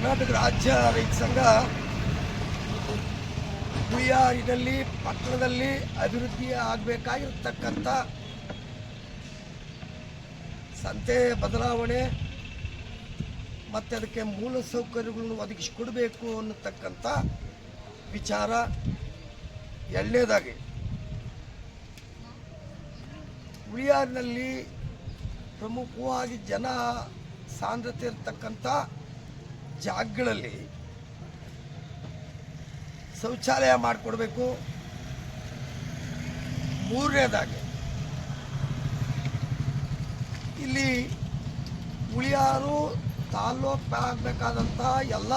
ಕರ್ನಾಟಕ ರಾಜ್ಯ ರೈತ ಸಂಘ ಹುಳಿಯಾರಿನಲ್ಲಿ ಪಟ್ಟಣದಲ್ಲಿ ಅಭಿವೃದ್ಧಿ ಆಗಬೇಕಾಗಿರ್ತಕ್ಕಂಥ ಸಂತೆ ಬದಲಾವಣೆ ಮತ್ತು ಅದಕ್ಕೆ ಮೂಲ ಸೌಕರ್ಯಗಳನ್ನು ಒದಗಿಸಿಕೊಡಬೇಕು ಅನ್ನತಕ್ಕಂಥ ವಿಚಾರ ಎರಡನೇದಾಗಿ. ಉಳಿಯಾರಿನಲ್ಲಿ ಪ್ರಮುಖವಾಗಿ ಜನ ಸಾಂದ್ರತೆ ಇರತಕ್ಕಂಥ ಜಾಗಗಳಲ್ಲಿ ಶೌಚಾಲಯ ಮಾಡಿಕೊಡ್ಬೇಕು. ಮೂರನೇದಾಗಿ, ಇಲ್ಲಿ ಉಳಿಯಾರು ತಾಲ್ಲೂಕು ಆಗಬೇಕಾದಂಥ ಎಲ್ಲ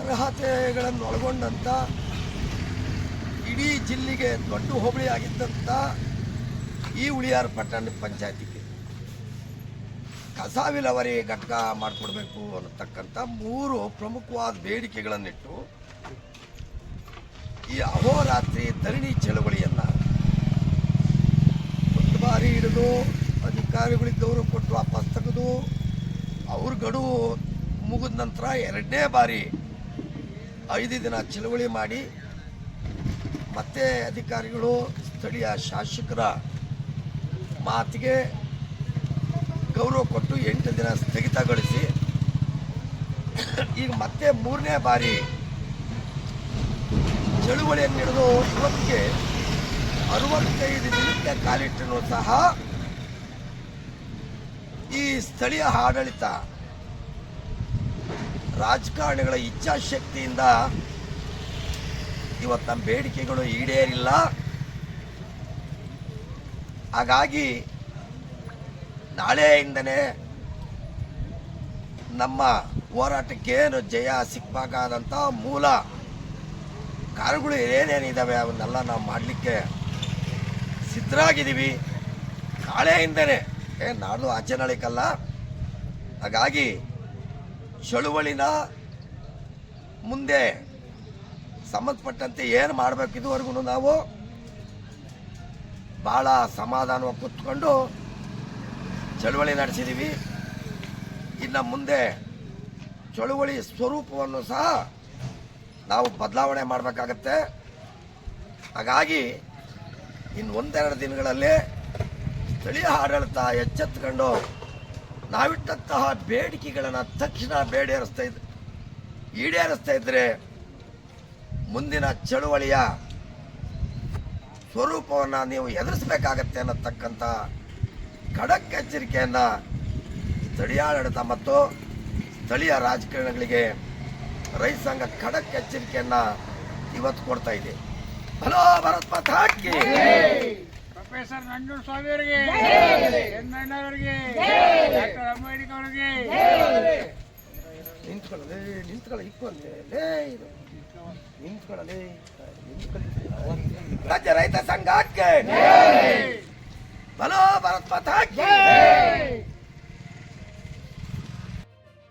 ಅರ್ಹತೆಗಳನ್ನು ಒಳಗೊಂಡಂಥ ಇಡೀ ಜಿಲ್ಲೆಗೆ ದೊಡ್ಡ ಹೋಬಳಿ ಆಗಿದ್ದಂಥ ಈ ಉಳಿಯಾರು ಪಟ್ಟಣ ಪಂಚಾಯತಿಗೆ. ಕಸ ವಿಲೇವಾರಿ ಘಟಕ ಮಾಡಿಕೊಡ್ಬೇಕು ಅನ್ನತಕ್ಕಂಥ ಮೂರು ಪ್ರಮುಖವಾದ ಬೇಡಿಕೆಗಳನ್ನಿಟ್ಟು ಈ ಅಹೋರಾತ್ರಿ ಧರಣಿ ಚಳವಳಿಯನ್ನು ಒಂದು ಬಾರಿ ಹಿಡಿದು ಅಧಿಕಾರಿಗಳಿದ್ದವರು ಕೊಟ್ಟು ವಾಪಸ್ ತೆಗೆದು ಅವ್ರ ಗಡುವು ಮುಗಿದ ನಂತರ ಎರಡನೇ ಬಾರಿ ಐದು ದಿನ ಚಳವಳಿ ಮಾಡಿ ಮತ್ತೆ ಅಧಿಕಾರಿಗಳು ಸ್ಥಳೀಯ ಶಾಸಕರ ಮಾತಿಗೆ ಗೌರವ ಕೊಟ್ಟು ಎಂಟು ದಿನ ಸ್ಥಗಿತಗೊಳಿಸಿ, ಈಗ ಮತ್ತೆ ಮೂರನೇ ಬಾರಿ ಚಳುವಳಿಯನ್ನು ಹಿಡಿದು ಇವತ್ತಿಗೆ ಅರವತ್ತೈದು ದಿನಕ್ಕೆ ಕಾಲಿಟ್ಟನು ಸಹ ಈ ಸ್ಥಳೀಯ ಆಡಳಿತ ರಾಜಕಾರಣಿಗಳ ಇಚ್ಛಾಶಕ್ತಿಯಿಂದ ಇವತ್ತು ನಮ್ಮ ಬೇಡಿಕೆಗಳು ಈಡೇರಿಲ್ಲ. ಹಾಗಾಗಿ ನಾಳೆಯಿಂದನೇ ನಮ್ಮ ಹೋರಾಟಕ್ಕೆ ಏನು ಜಯ ಸಿಕ್ಕಬೇಕಾದಂಥ ಮೂಲ ಕಾರಣಗಳು ಏನೇನಿದ್ದಾವೆ ಅವನ್ನೆಲ್ಲ ನಾವು ಮಾಡಲಿಕ್ಕೆ ಸಿದ್ಧರಾಗಿದ್ದೀವಿ. ನಾಳೆಯಿಂದನೇ ಏ, ನಾಡ್ದು ಆಚೆ ನಾಳಿಕಲ್ಲ. ಹಾಗಾಗಿ ಚಳುವಳಿನ ಮುಂದೆ ಸಂಬಂಧಪಟ್ಟಂತೆ ಏನು ಮಾಡಬೇಕು ಇದುವರೆಗೂ ನಾವು? ಭಾಳ ಸಮಾಧಾನವಾಗಿ ಕೂತ್ಕೊಂಡು ಚಳುವಳಿ ನಡೆಸಿದ್ದೀವಿ ಇನ್ನು ಮುಂದೆ ಚಳುವಳಿ ಸ್ವರೂಪವನ್ನು ಸಹ ನಾವು ಬದಲಾವಣೆ ಮಾಡಬೇಕಾಗತ್ತೆ. ಹಾಗಾಗಿ ಇನ್ನು ಒಂದೆರಡು ದಿನಗಳಲ್ಲಿ ಸ್ಥಳೀಯ ಆಡಳಿತ ಎಚ್ಚೆತ್ತುಕೊಂಡು ನಾವಿಟ್ಟಂತಹ ಬೇಡಿಕೆಗಳನ್ನು ತಕ್ಷಣ ಬೇಡೇರಿಸ್ತಾ ಇದ್ದ ಈಡೇರಿಸ್ತಾ ಇದ್ದರೆ ಮುಂದಿನ ಚಳುವಳಿಯ ಸ್ವರೂಪವನ್ನು ನೀವು ಎದುರಿಸಬೇಕಾಗತ್ತೆ ಅನ್ನತಕ್ಕಂಥ ಖಡಕ್ ಎಚ್ಚರಿಕೆಯನ್ನು ಸ್ಥಳೀಯ ಆಡಳಿತ ಮತ್ತು ಸ್ಥಳೀಯ ರಾಜಕಾರಣಿಗಳಿಗೆ ರೈತ ಸಂಘ ಖಡಕ್ ಎಚ್ಚರಿಕೆಯನ್ನು ಇವತ್ತು ಕೊಡ್ತಾ ಇದೆ. ಹಲೋ ಭರತ್ ಮಾತಾ ಹಾಕಿ ಪ್ರೊಫೆಸರ್ ನಂಜೂರ್ ಸ್ವಾಮಿ ಅವರಿಗೆ ಅವರಿಗೆ ಡಾಕ್ಟರ್ ಅಂಬೇಡ್ಕರ್ ಅವರಿಗೆ ನಿಂತ್ಕೊಳ್ಳಲೇ ನಿಂತ್ಕೊಳ್ಳ ಇಕ್ಕೊಂದೆ ಇದು. ನಿಂತ್ಕೊಳ್ಳಲೇ ನಿಂತ್ಕೊಳ್ಳಿ ರಾಜ್ಯ ರೈತ ಸಂಘಕ್ಕೆ ಬಲೋ ಭರತ್ ಮಾತಾ ಕಿ